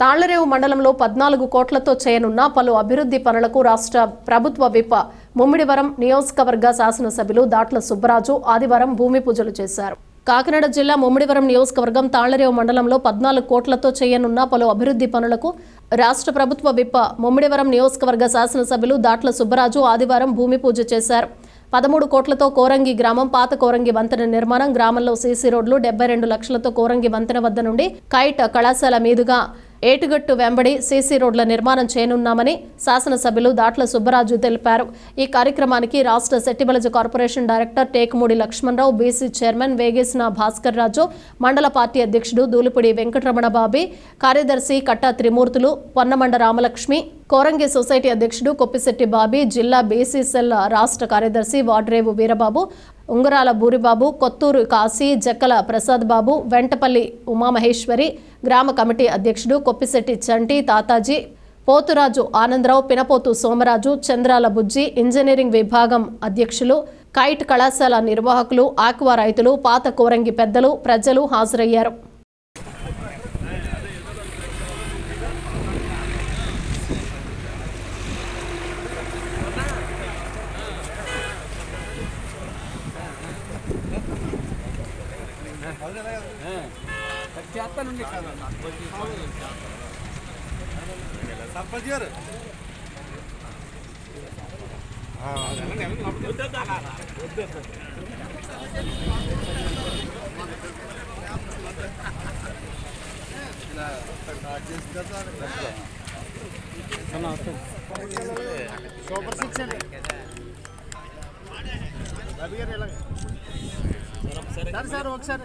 తాళ్ళరేవు మండలంలో పద్నాలుగు కోట్లతో చేయనున్న పలు అభివృద్ధి పనులకు రాష్ట్ర ప్రభుత్వ విప ముమ్మిడివరం నియోజకవర్గ శాసనసభ్యులు దాట్ల సుబ్బరాజు ఆదివారం భూమి పూజలు చేశారు. కాకినాడ జిల్లా ముమ్మిడివరం నియోజకవర్గం తాళ్ళరేవు మండలంలో పద్నాలుగు కోట్లతో చేయనున్న పలు అభివృద్ధి పనులకు రాష్ట్ర ప్రభుత్వ విప్ప ముమ్మిడివరం నియోజకవర్గ శాసనసభ్యులు దాట్ల సుబ్బరాజు ఆదివారం భూమి పూజ చేశారు. పదమూడు కోట్లతో కోరంగి గ్రామం పాత కోరంగి వంతెన నిర్మాణం గ్రామంలో సీసీ రోడ్లు డెబ్బై రెండు లక్షలతో కోరంగి వంతెన వద్ద నుండి కైట్ కళాశాల మీదుగా ఏటుగట్టు వెంబడి సీసీ రోడ్ల నిర్మాణం చేయనున్నామని శాసనసభ్యులు దాట్ల సుబ్బరాజు తెలిపారు. ఈ కార్యక్రమానికి రాష్ట్ర Settibalija corporation director Tekumudi Lakshmanarao BC chairman Vegesina Bhaskar Raju మండల పార్టీ అధ్యక్షుడు దూలిపూడి వెంకటరమణ బాబీ కార్యదర్శి కట్టా త్రిమూర్తులు పొన్నమండ రామలక్ష్మి కోరంగి సొసైటీ అధ్యక్షుడు కొప్పిశెట్టి బాబీ జిల్లా బీసీ సెల్ రాష్ట్ర కార్యదర్శి వాడ్రేవు వీరబాబు ఉంగరాల బూరిబాబు కొత్తూరు కాశీ జక్కల ప్రసాద్ బాబు వెంటపల్లి ఉమామహేశ్వరి గ్రామ కమిటీ అధ్యక్షుడు కొప్పిశెట్టి చంటి తాతాజీ పోతురాజు ఆనందరావు పినపోతు సోమరాజు చంద్రాల బుజ్జి ఇంజనీరింగ్ విభాగం అధ్యక్షులు కైట్ కళాశాల నిర్వాహకులు ఆక్వా రైతులు పాత కోరంగి పెద్దలు ప్రజలు హాజరయ్యారు. సర్పంచ్ గారు సూపర్ సిక్స్ అండి రవి గారు ఇలాగ సార్ సార్ ఒకసారి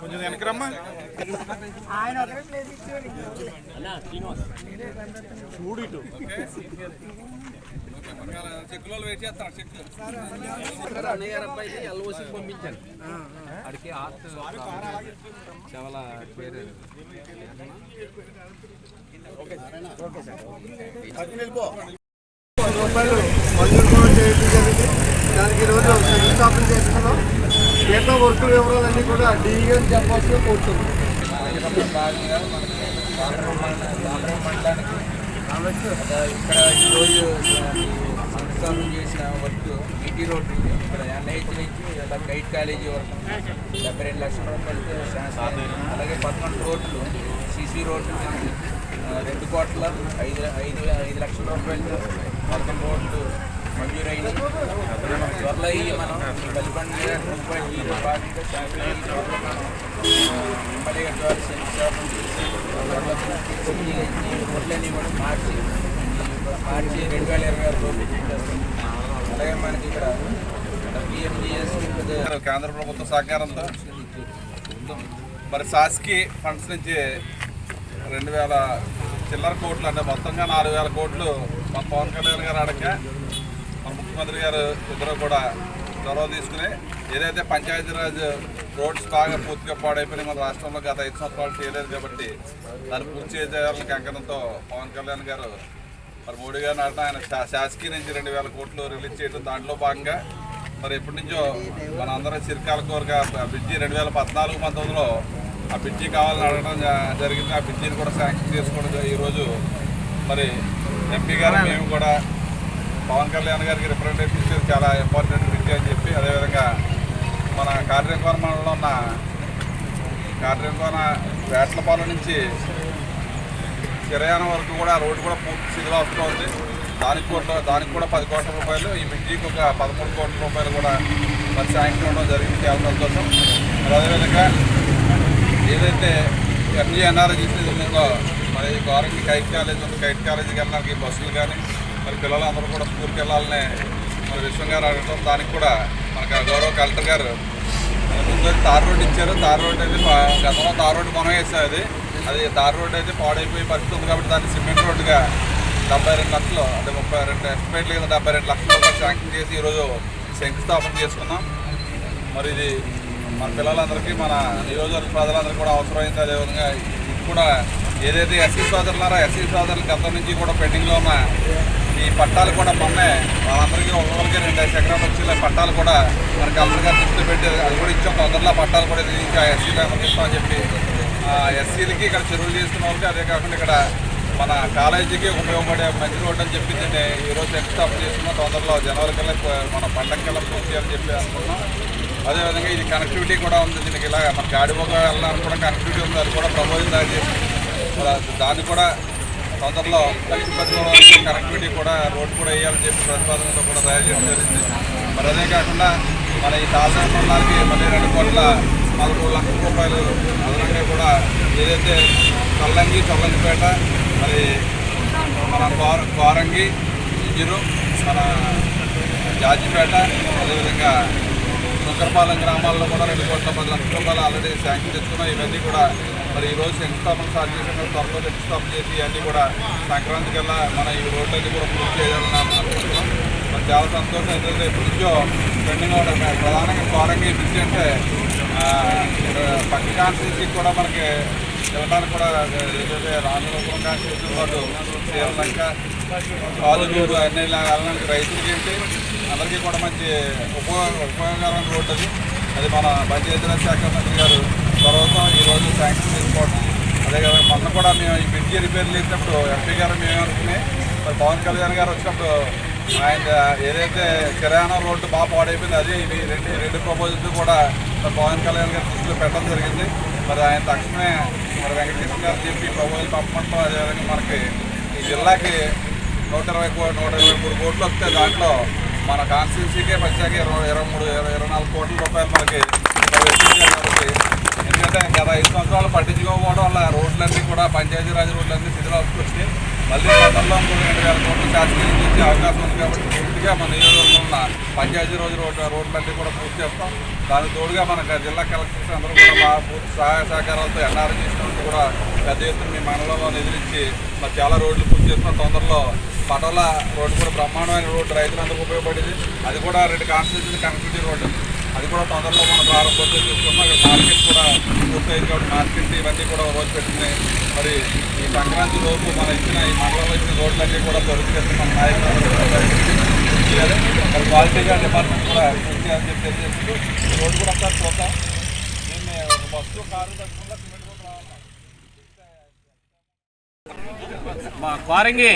కొంచెం వెనకరమ్మా. చూడు ఇటు. చెక్కులో వెయిట్ చేస్తాను చెక్కులు అన్నయ్య గారి అబ్బాయికి ఎల్ఓసి పంపించాను అడికి ఆర్ట్ చాలా పేరు వంద రూపాయలు మంజూరు కూడా చేయడం జరిగింది దానికి ఈరోజు శంకుస్థాపన చేసుకున్నాం మిగతా వర్క్ వివరాలన్నీ కూడా డీగా చెప్పాల్సి కోరుతున్నాం మనకి మండలానికి ఇక్కడ ఈరోజు సంస్థాపన చేసిన వర్క్ ఈటీ రోడ్డు ఇక్కడ ఎన్ఐహెచ్ నుంచి ఇలా గైడ్ కాలేజీ వరకు డెబ్బై రెండు లక్షల రూపాయలతో శాంక్షన్ అలాగే పదకొండు రోడ్లు సిసి రోడ్లు రెండు కోట్ల ఐదు ఐదు ఐదు లక్షల రూపాయలతో పదకొండు రోడ్లు మంజూరైంది త్వరలో ఈ మనం ఈ మనం ఎమ్మెల్యే గారి శంకుస్థాపన చేసి త్వరలో కూడా మార్చి మార్చి రెండు వేల ఇరవై ఆరు రోజులు చేస్తాం అలాగే మనకి ఇక్కడ పిఎంజిఎస్ కేంద్ర ప్రభుత్వ సహకారంతో మరి శాసకి ఫండ్స్ నుంచి రెండు వేల చిల్లర కోట్లు అంటే మొత్తంగా నాలుగు వేల కోట్లు మా పవన్ కళ్యాణ్ గారు అడగ ముఖ్యమంత్రి గారు ఇద్దరు కూడా చొరవ తీసుకుని ఏదైతే పంచాయతీరాజ్ రోడ్స్ బాగా పూర్తిగా పాడైపోయినాయి మన రాష్ట్రంలో గత ఐదు సంవత్సరాలు చేయలేదు కాబట్టి దాన్ని పూర్తి చేయాలని కంకణంతో పవన్ కళ్యాణ్ గారు మరి మోడీ గారు నాటిన ఆయన శాసకీయ నుంచి రెండు వేల కోట్లు రిలీజ్ చేయడం దాంట్లో భాగంగా మరి ఎప్పటి నుంచో మన అందరం చిరకాల కోరిక బ్రిడ్జి రెండు వేల పద్నాలుగు పంతొమ్మిదిలో ఆ బ్రిడ్జి కావాలని అడగడం జరిగింది. ఆ బ్రిడ్జిని కూడా శాంక్షన్ చేసుకోవడం ఈరోజు మరి ఎంపీ గారు మేము కూడా పవన్ కళ్యాణ్ గారికి రిప్రజెంటేషన్ ఇచ్చేది చాలా ఇంపార్టెంట్ బ్రిడ్జి అని చెప్పి అదేవిధంగా మన కార్యక్రమ మండలంలో ఉన్న కార్యక్రమ వేట్లపాలెం నుంచి చిరయానం వరకు కూడా రోడ్డు కూడా పూర్తి శిథిలావస్థలో ఉంది. దానికి కూడా దానికి కూడా పది కోట్ల రూపాయలు ఈ బ్రిడ్జికి ఒక పదమూడు కోట్ల రూపాయలు కూడా మరి శాంక్షన్ ఇవ్వడం జరిగింది. చాలా సంతోషం. మరి అదేవిధంగా ఏదైతే ఎంజీ ఎన్ఆర్జీసీ ఉందో మరి గవర్నమెంట్ కైట్ కాలేజ్ ఉంది. కైట్ కాలేజీకి వెళ్ళడానికి బస్సులు కానీ మరి పిల్లలందరూ కూడా స్కూల్కి వెళ్ళాలని మరి విశ్వం గారు అడగడం దానికి కూడా మనకు గౌరవ కలెక్టర్ గారు ముందు తార్ రోడ్ ఇచ్చారు. తార్ రోడ్ అనేది గతంలో తార్ రోడ్డు మనం వేసాం అది. అది తార్ రోడ్ అయితే పాడైపోయి పరిస్థితి ఉంది కాబట్టి దాన్ని సిమెంట్ రోడ్డుగా డెబ్బై రెండు లక్షలు అంటే ముప్పై రెండు ఎస్టిమేట్లు కింద డెబ్బై రెండు లక్షల రూపాయలు శాంక్షన్ చేసి ఈరోజు శంకుస్థాపన చేసుకున్నాం. మరి ఇది మన పిల్లలందరికీ మన నియోజకవర్గ ప్రజలందరికీ కూడా అవసరమైంది. అదేవిధంగా ఇది కూడా ఏదైతే ఎస్సీ సోదరులారో ఎస్సీ సోదరులు గతం నుంచి కూడా పెండింగ్లో ఉన్న ఈ పట్టాలు కూడా మొన్నే వాళ్ళందరికీ ఒక్కొక్కరికి రెండు ఎకరాలు వచ్చి పట్టాలు కూడా మనకి కలెక్టర్ గారు దృష్టి పెట్టి అది కూడా ఇచ్చాం. తొందరలో పట్టాలు కూడా ఇది ఇంకా ఎస్సీలు ఇస్తామని చెప్పి. ఎస్సీలకి ఇక్కడ చెరువులు చేసుకున్న వాళ్ళకి అదే కాకుండా ఇక్కడ మన కాలేజీకి ఉపయోగపడే మంచి రోడ్డు అని చెప్పి నేను ఈరోజు ఎక్స్టాప్ చేసుకున్నాం తొందరలో జనవరి కల్లా మన పండగ పూర్తి చేయాలని చెప్పి అనుకున్నాం అదేవిధంగా ఇది కనెక్టివిటీ కూడా ఉంది. దీనికి ఇలా మన గాడిపోక వెళ్ళడానికి కూడా కనెక్టివిటీ ఉంది. అది కూడా ప్రపోజల్ దాని చేసి అది- దాన్ని కూడా తొందరలో లక్ష్మీపతిలో కనెక్టివిటీ కూడా రోడ్డు కూడా వేయాలని చెప్పి ప్రతిపాదనలో కూడా తయారు చేయడం జరిగింది. మరి అదే కాకుండా మన ఈ తాజా మండలానికి మళ్ళీ రెండు కోట్ల నలభై లక్షల రూపాయలు అదనంగా కూడా ఏదైతే చల్లంగి చల్లంగిపేట మరి మన కోర కోరంగి ఇంజిరు మన జాజిపేట అదేవిధంగా శంకరపాలెం గ్రామాల్లో కూడా రెండు కోట్ల పది లక్షల రూపాయలు ఆల్రెడీ శాంక్షన్ తెచ్చుకున్నాం ఇవన్నీ కూడా మరి ఈ రోజు శంకుస్థాపన స్టార్ట్ చేసిన త్వరలో శంకుస్థాపన చేసి ఇవన్నీ కూడా సంక్రాంతి కల్లా మన ఈ రోడ్లన్నీ కూడా పూర్తి చేయాలని అనుకుంటున్నాం మరి చాలా సంతోషం. ఎందుకంటే ఎప్పటి నుంచో పెండింగ్ అవడం ప్రధానంగా కోరంగి బ్రిడ్జ్ అంటే పక్క కాన్స్టిట్యూన్సీకి కూడా మనకి వెళ్ళడానికి కూడా ఏదైతే రాజగోపురం కాన్స్టిట్యూన్సీ పాటు శ్రీలంక కాలుగూరు అన్ని వెళ్ళడానికి రైతులకి ఏంటి అందరికీ కూడా మంచి ఉపయోగ ఉపయోగకరమైన రోడ్డు అది. అది మన పంచాయతీరాజ్ శాఖ మంత్రి గారు తర్వాత ఈరోజు శాంక్షన్ తీసుకోవడం అదేవిధంగా మొన్న కూడా మేము ఈ బ్రిడ్జి రిపేర్ చేసినప్పుడు ఎంపీ గారు మేము మరి పవన్ కళ్యాణ్ గారు వచ్చినప్పుడు ఆయన ఏదైతే కిరాణా రోడ్డు బాగా పాడైపోయింది అది ఇవి రెండు రెండు ప్రపోజల్స్ కూడా మరి పవన్ కళ్యాణ్ గారి దృష్టిలో పెట్టడం జరిగింది. మరి ఆయన తక్షణమే మరి వెంకటేశ్వర గారు చెప్పి ప్రపోజల్ పంపడంతో అదేవిధంగా మనకి ఈ జిల్లాకి నూట ఇరవై నూట ఇరవై మూడు కోట్లు వస్తే దాంట్లో మన కాన్స్టిట్యూన్సీకే ప్రత్యేక ఇరవై ఇరవై మూడు ఇరవై ఇరవై నాలుగు కోట్ల రూపాయలు మనకి మనకి ఎందుకంటే గత ఐదు సంవత్సరాలు పట్టించుకోకపోవడం వల్ల రోడ్లన్నీ కూడా పంచాయతీరాజ్ రోడ్లన్నీ శిథిలావస్థకు వచ్చినాయి. మళ్ళీ గతంలో రెండు వేల కోట్లు శాసనం ఇచ్చే అవకాశం ఉంది కాబట్టి పూర్తిగా మన నియోజకవర్గంలో ఉన్న పంచాయతీ రోజు రోడ్డు రోడ్లన్నీ కూడా పూర్తి చేస్తాం. దానికి తోడుగా మన జిల్లా కలెక్టర్స్ అందరూ కూడా మా పూర్తి సహాయ సహకారాలతో ఎన్ఆర్ఎస్ చేసినట్టు కూడా పెద్ద ఎత్తున మీ మండలంలో నిధులిచ్చి మరి చాలా రోడ్లు పూర్తి చేస్తున్నాం. తొందరలో పటోల రోడ్డు కూడా బ్రహ్మాండమైన రోడ్డు రైతులందరికీ ఉపయోగపడేది. అది కూడా రెండు కాన్స్టిట్యూషన్ కనెక్టివిటీ రోడ్డు. అది కూడా తొందరలో మనం ప్రారంభోత్సవం చూసుకున్నాం. ఇక్కడ మార్కెట్ కూడా పూర్తయింది కాబట్టి మార్కెట్ ఇవన్నీ కూడా రోజు పెట్టింది మరి ఈ సంక్రాంతి రోజు మనం ఇచ్చిన ఈ మండలంలో ఇచ్చిన రోడ్లన్నీ కూడా త్వరితగతిన మన కూడా మరి క్వాలిటీగా డిపార్ట్మెంట్ కూడా పూర్తి చేయాలని చెప్పి తెలియజేస్తూ ఈ రోడ్డు కూడా ఒకసారి చూద్దాం. దీన్ని ఒక బస్సు కారు తగ్గకుండా సిమెంట్ రోడ్డు రావాలి. మా కోరంగి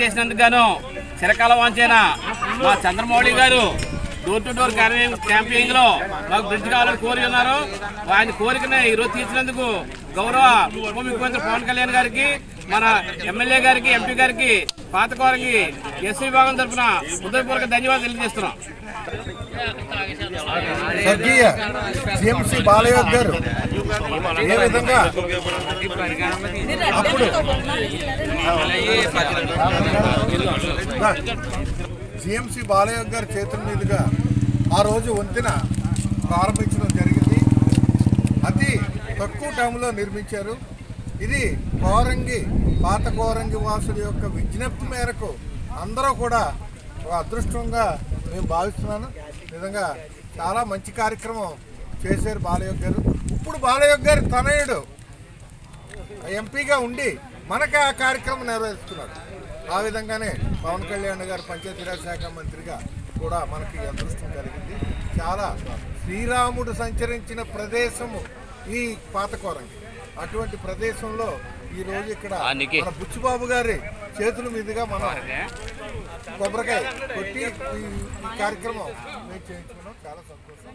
చేసినందుకు గాను చిరకాల వాంచైన మా చంద్రమౌళి గారు. డోర్ టు డోర్ క్యాంపెయినింగ్లో మాకు బ్రిడ్జ్ కావాలని కోరి ఉన్నారు. ఆయన కోరికని ఈరోజు తీర్చినందుకు గౌరవ ఉప ముఖ్యమంత్రి పవన్ కళ్యాణ్ గారికి మన ఎమ్మెల్యే గారికి ఎంపీ గారికి పాత కోరంగి ఎస్సీ విభాగం తరఫున హృదయపూర్వక ధన్యవాదాలు తెలియజేస్తున్నాం. స్వర్గీయ సిఎంసి బాలయ్య గారు ఏ విధంగా అప్పుడు జిఎంసి బాలయ్య గారి చేతుల మీదుగా ఆ రోజు వంతెన ప్రారంభించడం జరిగింది. అతి తక్కువ టైంలో నిర్మించారు. ఇది కోరంగి పాత కోరంగి వాసుల యొక్క విజ్ఞప్తి మేరకు అందరూ కూడా ఒక అదృష్టంగా నేను భావిస్తున్నాను. నిజంగా చాలా మంచి కార్యక్రమం చేశారు బాలయ్య గారు. ఇప్పుడు బాలయ్య గారి తనయుడు ఎంపీగా ఉండి మనకు ఆ కార్యక్రమం నెరవేరుస్తున్నాడు. ఆ విధంగానే పవన్ కళ్యాణ్ గారు పంచాయతీరాజ్ శాఖ మంత్రిగా కూడా మనకి అదృష్టం కలిగింది. చాలా శ్రీరాముడు సంచరించిన ప్రదేశము ఈ పాతకోరంగి అటువంటి ప్రదేశంలో ఈ రోజు ఇక్కడ మన బుచ్చిబాబు గారి చేతుల మీదుగా మనం కొబ్బరికాయ కొట్టి ఈ ఈ కార్యక్రమం మేము చేయించుకున్నాం. చాలా సంతోషం.